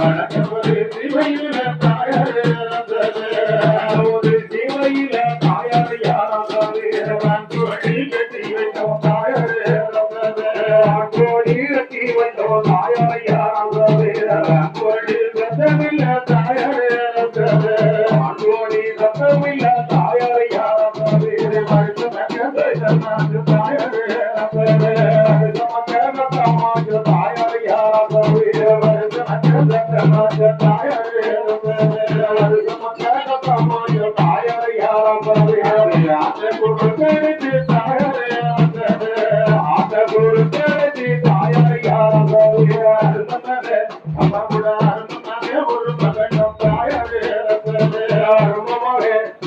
தாயரே தாயரே தாயரே தாயரே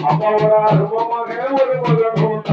அம்மாவோட அருமமாக ஒரு மகன்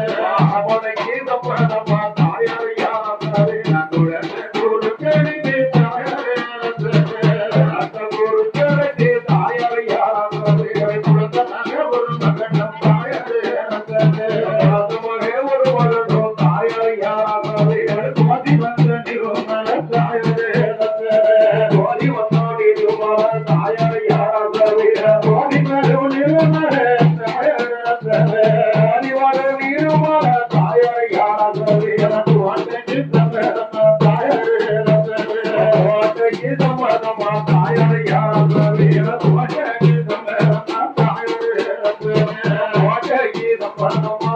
Thank you.